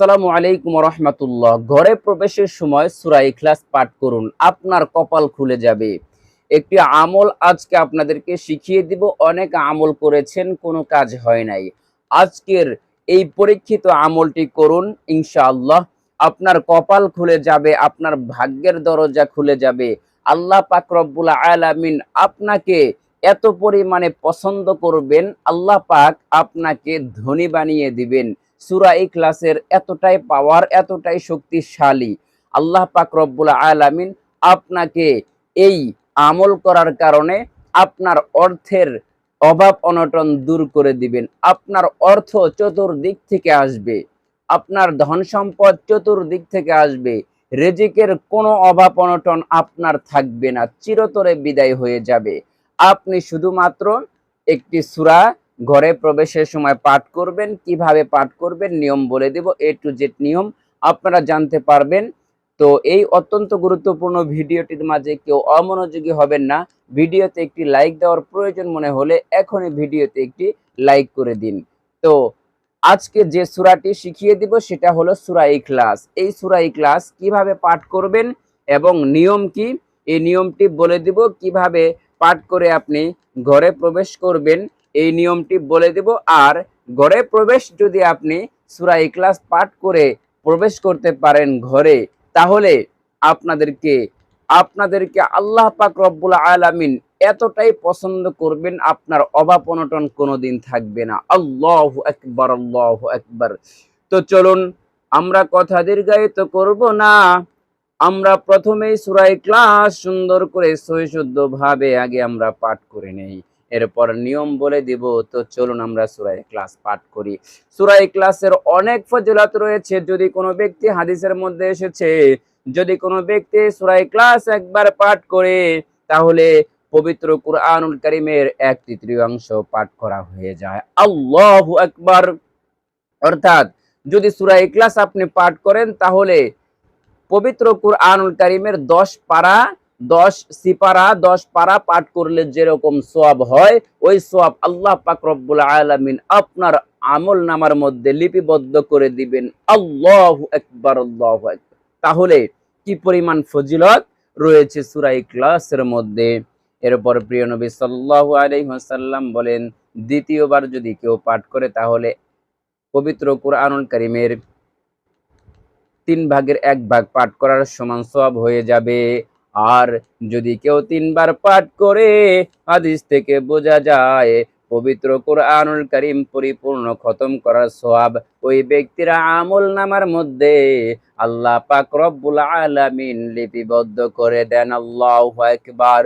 আসসালামু আলাইকুম রহমতুল্লাহ ঘরে প্রবেশের সময় সূরা ইখলাস পাঠ করুন, আপনার কপাল খুলে যাবে। একটি আমল আজকে আপনাদেরকে শিখিয়ে দিব, অনেক আমল করেছেন, কোনো কাজ হয় নাই। আজকের এই পরীক্ষিত আমলটি করুন, ইনশাআল্লাহ। আপনার কপাল খুলে যাবে, আপনার ভাগ্যের দরজা খুলে যাবে। আল্লাহ পাক রব্বুল আলামিন আপনাকে এত পরিমাণে পছন্দ করবেন, আল্লাহ পাক আপনাকে ধনী বানিয়ে দিবেন। সুরা ইখলাসের এতটাই পাওয়ার এতটাই শক্তিশালী। আল্লাহ পাক রব্বুল আলামিন আপনাকে এই আমল করার কারণে আপনার অর্থের অভাব অনটন দূর করে দিবেন। আপনার অর্থ চতুর্দিক থেকে আসবে। আপনার ধন সম্পদ চতুর্দিক থেকে আসবে। রেজিকের কোনো অভাব অনটন আপনার থাকবে না। চিরতরে বিদায় হয়ে যাবে। আপনি শুধুমাত্র একটি সূরা ঘরে প্রবেশের সময় পাঠ করবেন, কীভাবে পাঠ করবেন, নিয়ম বলে দেব এ টু জেড নিয়ম, আপনারা জানতে পারবেন। তো এই অত্যন্ত গুরুত্বপূর্ণ ভিডিওটির মাঝে কেউ অমনোযোগী হবেন না। ভিডিওতে একটি লাইক দেওয়ার প্রয়োজন মনে হলে এখনই ভিডিওতে একটি লাইক করে দিন। তো আজকে যে সূরাটি শিখিয়ে দিব, সেটা হলো সূরা ইখলাস। এই সূরা ইখলাস কীভাবে পাঠ করবেন এবং নিয়ম কি? এই নিয়মটি বলে দিব, কীভাবে পাঠ করে আপনি ঘরে প্রবেশ করবেন। এই নিয়মটি বলে দেব। আর ঘরে প্রবেশ যদি আপনি সূরা ইখলাস পাঠ করে প্রবেশ করতে পারেন ঘরে, তাহলে আপনাদেরকে আপনাদেরকে আল্লাহ পাক রব্বুল আলামিন এতটাই পছন্দ করবেন, আপনার অভাব অনটন কোনোদিন থাকবে না। আল্লাহ একবার আল্লাহ একবার তো চলুন, আমরা কথা দীর্ঘায়িত করব না। আমরা প্রথমেই সুরাই ক্লাস সুন্দর করে সহিশুদ্ধ ভাবে আগে আমরা পাঠ করে নেই। এরপর নিয়ম বলে দিব, তো চলুন আমরা সূরা ক্লাস পাঠ করি। সুরাই ক্লাসের অনেক ফজিলত রয়েছে, যদি কোনো ব্যক্তি হাদিসের মধ্যে এসেছে, যদি কোনো ব্যক্তি সুরাই ক্লাস একবার পাঠ করে, তাহলে পবিত্র কুরআনুল করিমের এক তৃতীয়াংশ পাঠ করা হয়ে যায়। আল্লাহু একবার অর্থাৎ যদি সূরা ইখলাস আপনি পাঠ করেন, তাহলে পবিত্র কুরআনুল করিমের দশ পারা দশ সিপারা, দশ পারা পাঠ করলে যেরকম সোয়াব হয়, ওই সোয়াব আল্লাহ পাক রব্বুল আলামিন আপনার আমল নামার মধ্যে লিপিবদ্ধ করে দিবেন। আল্লাহু আকবার, আল্লাহু তাহলে কি পরিমাণ ফজিলত রয়েছে সুরাই ক্লাসের মধ্যে? এরপর প্রিয় নবী সাল্লাল্লাহু আলাইহি ওয়াসাল্লাম বলেন, দ্বিতীয়বার যদি কেউ পাঠ করে তাহলে পবিত্র কুরআনুল করিমের তিন ভাগের এক ভাগ পাঠ করার সমান সব হয়ে যাবে। আর যদি কেউ তিনবার পাঠ করে, হাদিস থেকে বোঝা যায়, পবিত্র কোরআনুল করিম পরিপূর্ণ খতম করার সওয়াব ওই ব্যক্তির আমল নামার মধ্যে আল্লাহ পাক রব্বুল আলামিন লিপিবদ্ধ করে দেন। আল্লাহ আকবার।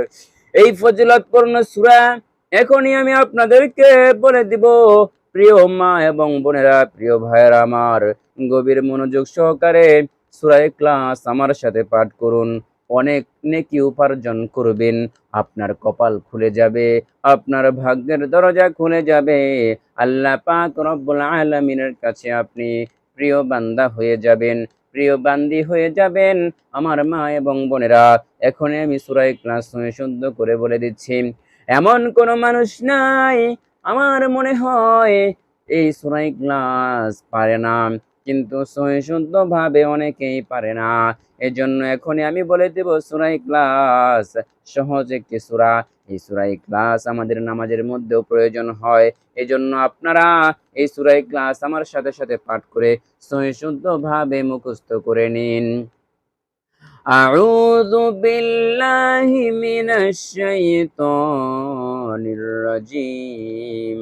এই ফজিলতপূর্ণ সূরা এখনই আমি আপনাদেরকে বলে দিব, প্রিয় মা এবং বোনেরা, প্রিয় ভাইয়েরা আমার গভীর মনোযোগ সহকারে সূরা ইখলাস আমার সাথে পাঠ করুন। অনেক নেকি উপার্জন করবেন। আপনার কপাল খুলে যাবে, আপনার ভাগ্যের দরজা খুলে যাবে। আল্লাহ পাক রব্বুল আলামিনের কাছে আপনি প্রিয় বান্দা হয়ে যাবেন, প্রিয় বান্দি হয়ে যাবেন। আমার মা এবং বোনেরা, এখনই আমি সূরা ইখলাস শুদ্ধ করে বলে দিচ্ছি, এমন কোন মানুষ নাই আমার মনে হয়, এই সূরা ইখলাস পারে না। কিন্তু সহিশুদ্ধ ভাবে অনেকেই পারে না এজন্য এখনই আমি বলে দেব সূরা ইখলাস সহজ একটি সূরা এই সূরা ইখলাস আমাদের নামাজের মধ্যেও প্রয়োজন হয় এজন্য আপনারা এই সূরা ইখলাস আমার সাথে সাথে পাঠ করে সহিশুদ্ধ ভাবে মুখস্থ করে নিন أعوذ بالله من الشيطان الرجيم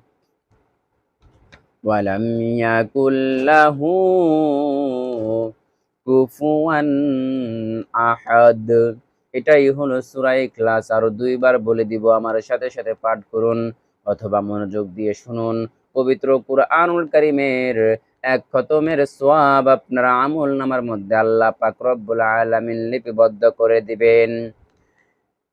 ولم يكن له কুফুয়ান আহাদ এটাই হলো সূরা ইখলাস আরো দুইবার বলে দিব আমার সাথে সাথে পাঠ করুন অথবা মনোযোগ দিয়ে শুনুন পবিত্র কুরআনুল কারীমের এক খতমের সোয়াব আপনার আমল নামার মধ্যে আল্লাহ পাক রব্বুল আলামিন লিপিবদ্ধ করে দিবেন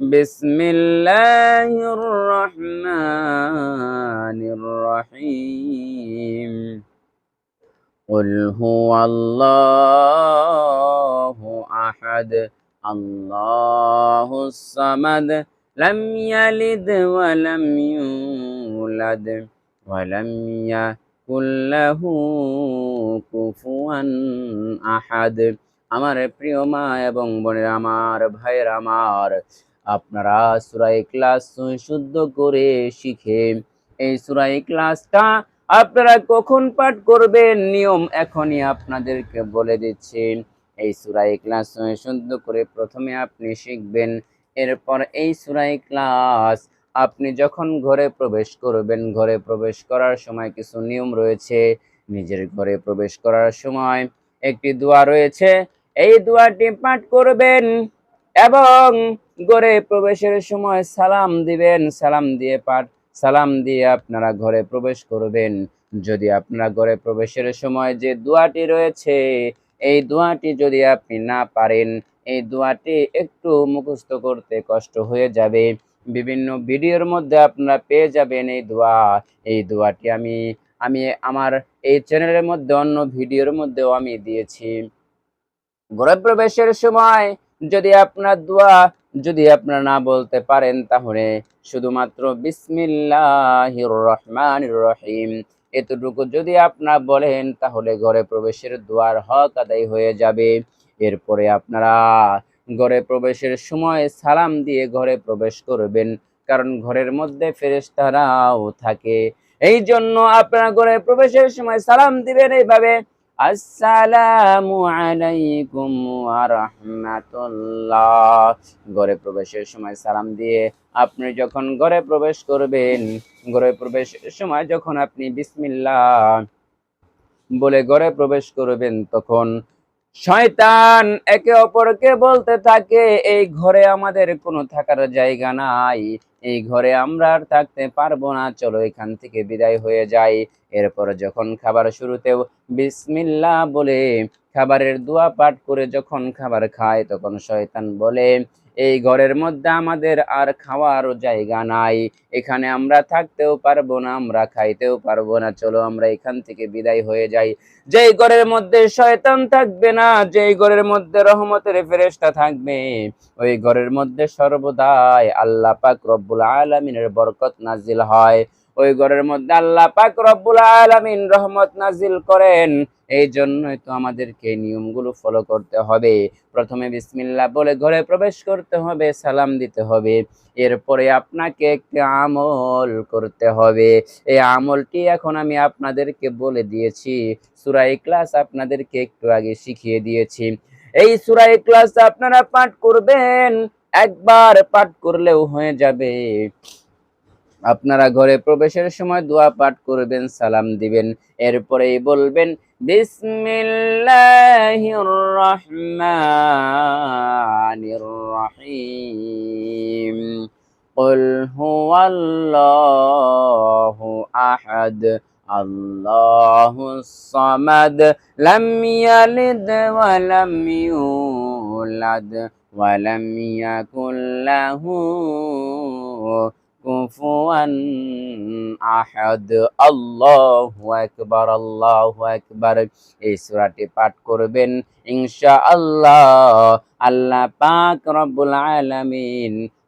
بسم الله الرحمن الرحيم قل هو الله أحد الله الصمد لم يلد ولم يولد ولم يكن له كفوا أحد আমার প্রিয় মা এবং বোনের আমার ভাইয়ের আমার আপনারা সুরাই ক্লাস শুদ্ধ করে শিখে। এই সুরাই ক্লাসটা আপনারা কখন পাঠ করবেন? নিয়ম এখনই আপনাদেরকে বলে দিচ্ছি। এই সুরাই ক্লাস শুদ্ধ করে প্রথমে আপনি শিখবেন। এরপর এই সুরাই ক্লাস আপনি যখন ঘরে প্রবেশ করবেন, ঘরে প্রবেশ করার সময় কিছু নিয়ম রয়েছে। নিজের ঘরে প্রবেশ করার সময় একটি দোয়া রয়েছে। এই দোয়াটি পাঠ করবেন এবং ঘরে প্রবেশের সময় সালাম দিবেন, সালাম দিয়ে পাঠ, সালাম দিয়ে আপনারা ঘরে প্রবেশ করবেন। যদি আপনারা ঘরে প্রবেশের সময় যে দোয়াটি রয়েছে, এই দোয়াটি যদি আপনি না পারেন, এই দোয়াটি একটু মুখস্থ করতে কষ্ট হয়ে যাবে। বিভিন্ন ভিডিওর মধ্যে আপনারা পেয়ে যাবেন এই দোয়া। এই দোয়াটি আমি আমি আমার এই চ্যানেলের মধ্যে অন্য ভিডিওর মধ্যেও আমি দিয়েছি। ঘরে প্রবেশের সময় যদি আপনার দোয়া যদি আপনারা না বলতে পারেন, তাহলে শুধুমাত্র বিসমিল্লাহির রহমানির রহিম এতটুকু যদি আপনারা বলেন, তাহলে ঘরে প্রবেশের দোয়ার হক আদায় হয়ে যাবে। এরপরে আপনারা ঘরে প্রবেশের সময় সালাম দিয়ে ঘরে প্রবেশ করবেন, কারণ ঘরের মধ্যে ফেরেশতারাও থাকে। এই জন্য আপনারা ঘরে প্রবেশের সময় সালাম দিবেন এইভাবে। আসসালামু আলাইকুম রাহমাতুল্লাহ ঘরে প্রবেশের সময় সালাম দিয়ে আপনি যখন ঘরে প্রবেশ করবেন, ঘরে প্রবেশের সময় যখন আপনি বিসমিল্লাহ বলে ঘরে প্রবেশ করবেন, তখন শয়তান একে অপরকে বলতে থাকে, এই ঘরে আমাদের কোনো থাকার জায়গা নাই। এই ঘরে আমরা আর থাকতে পারব না। চলো এখান থেকে বিদায় হয়ে যাই। এরপর যখন খাবার শুরুতেও বিসমিল্লা বলে খাবারের দোয়া পাঠ করে যখন খাবার খায়, তখন শয়তান বলে এই ঘরের মধ্যে আমাদের আর খাওয়ার জায়গা নাই। এখানে আমরা থাকতেও পারব না, আমরা খাইতেও পারব না। চলো আমরা এখান থেকে বিদায় হয়ে যাই। যেই ঘরের মধ্যে শয়তান থাকবে না, যেই ঘরের মধ্যে রহমতের ফেরেস্তা থাকবে, ওই ঘরের মধ্যে সর্বদাই আল্লাহ পাক রব্বুল আলমিনের বরকত নাজিল হয়। ওই ঘরের মধ্যে আল্লাহ পাক রব্বুল আলামিন রহমত নাজিল করেন। এই জন্যই তো আমাদেরকে নিয়মগুলো ফলো করতে হবে। প্রথমে বিসমিল্লাহ বলে ঘরে প্রবেশ করতে হবে, সালাম দিতে হবে। এরপরে আপনাকে একটি আমল করতে হবে। এই আমলটি এখন আমি আপনাদেরকে বলে দিয়েছি। সুরাই ক্লাস আপনাদেরকে একটু আগে শিখিয়ে দিয়েছি। এই সুরাই ক্লাস আপনারা পাঠ করবেন, একবার পাঠ করলেও হয়ে যাবে। আপনারা ঘরে প্রবেশের সময় দোয়া পাঠ করবেন সালাম দিবেন এরপরেই বলবেন বিসমিল্লাহির রহমানির রহিম قل هو الله أحد الله الصمد لم يلد ولم يولد ولم يكن له আহাদ পাঠ করবেন ইনশাআল্লাহ। আল্লাহ পাক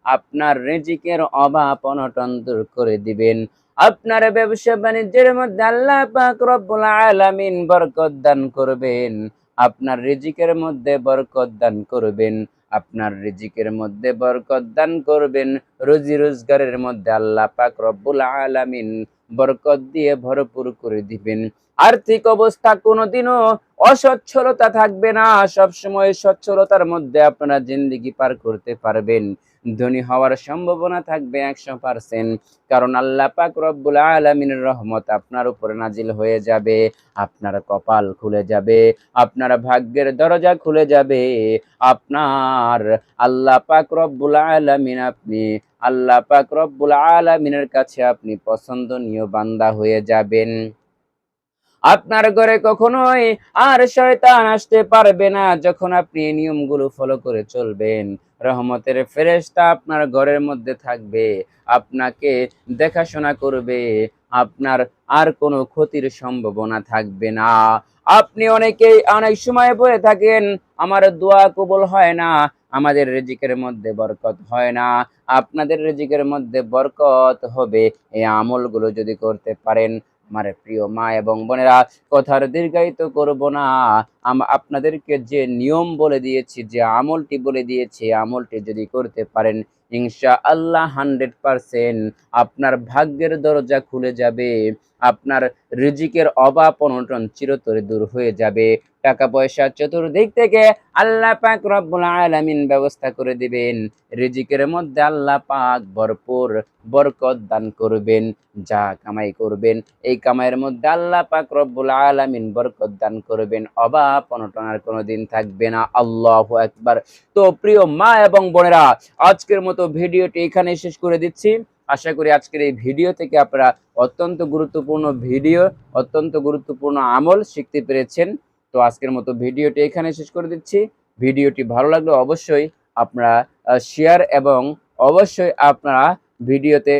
আপনার রিজিকের অভাব অনটন দূর করে দিবেন। আপনার ব্যবসা বাণিজ্যের মধ্যে আল্লাহ পাক রব্বুল আলামিন বরকত দান করবেন। আপনার রিজিকের মধ্যে বরকত দান করবেন। আপনার রিজিকের মধ্যে বরকত দান করবেন। রুজি রোজগারের মধ্যে আল্লাহ পাক রব্বুল আলামিন বরকত দিয়ে ভরপুর করে দিবেন। আর্থিক অবস্থা কোনোদিনও অসচ্ছলতা থাকবে না। সব সময় সচ্ছলতার মধ্যে আপনারা জিন্দিগি পার করতে পারবেন। ধনী হওয়ার সম্ভাবনা থাকবে একশো পার্সেন্ট কারণ আল্লাহ পাক রব্বুল আলমিনের রহমত আপনার উপরে নাজিল হয়ে যাবে। আপনার কপাল খুলে যাবে। আপনার ভাগ্যের দরজা খুলে যাবে। আপনার আল্লাহ পাক রব্বুল আলমিন আপনি, আল্লাহ পাক রব্বুল আলমিনের কাছে আপনি পছন্দনীয় বান্দা হয়ে যাবেন। আপনার ঘরে কখনোই আর শয়তান আসতে পারবে না যখন আপনি এই নিয়মগুলো ফলো করে চলবেন। রহমতের ফেরেশতা আপনার ঘরের মধ্যে থাকবে, আপনাকে দেখাশোনা করবে, আপনার আর কোনো ক্ষতির সম্ভাবনা থাকবে না। আপনি অনেকেই অনেক সময় বলে থাকেন, আমার দোয়া কবুল হয় না, আমাদের রেজিকের মধ্যে বরকত হয় না, আপনাদের রেজিকের মধ্যে বরকত হবে, এই আমলগুলো যদি করতে পারেন আমার প্রিয় মা এবং বোনেরা, কথার দীর্ঘায়িত করব না। আম- আপনাদেরকে যে নিয়ম বলে দিয়েছি, যে আমলটি বলে দিয়েছি, আমলটি যদি করতে পারেন ইনশা আল্লাহ হান্ড্রেড পারসেন্ট আপনার ভাগ্যের দরজা খুলে যাবে। আপনার রিজিকের অভাব অনটন চিরতরে দূর হয়ে যাবে। টাকা পয়সা চতুর্দিক থেকে আল্লাহ পাক রব্বুল আলামিন ব্যবস্থা করে দিবেন। রিজিকের মধ্যে আল্লাহ পাক ভরপুর বরকত দান করবেন, যা কামাই করবেন। এই কামাইয়ের মধ্যে আল্লাহ পাক রব্বুল আলামিন বরকত দান করবেন। অভাব অনটনার কোনোদিন থাকবে না। আল্লাহু আকবার। তো প্রিয় মা এবং বোনেরা, আজকের মতো ভিডিওটি এখানে শেষ করে দিচ্ছি। আশা করি আজকের এই ভিডিও থেকে আপনারা অত্যন্ত গুরুত্বপূর্ণ ভিডিও, অত্যন্ত গুরুত্বপূর্ণ আমল শিখতে পেরেছেন। তো আজকের মতো ভিডিওটি এখানে শেষ করে দিচ্ছি। ভিডিওটি ভালো লাগলে অবশ্যই আপনারা শেয়ার এবং অবশ্যই আপনারা ভিডিওতে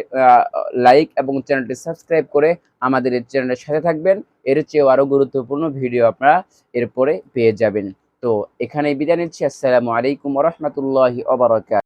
লাইক এবং চ্যানেলটি সাবস্ক্রাইব করে আমাদের এই চ্যানেলের সাথে থাকবেন। এর চেয়েও আরও গুরুত্বপূর্ণ ভিডিও আপনারা এরপরে পেয়ে যাবেন। তো এখানেই বিদায় নিচ্ছি। আসসালামু আলাইকুম রহমতুল্লাহি ওবরাকাত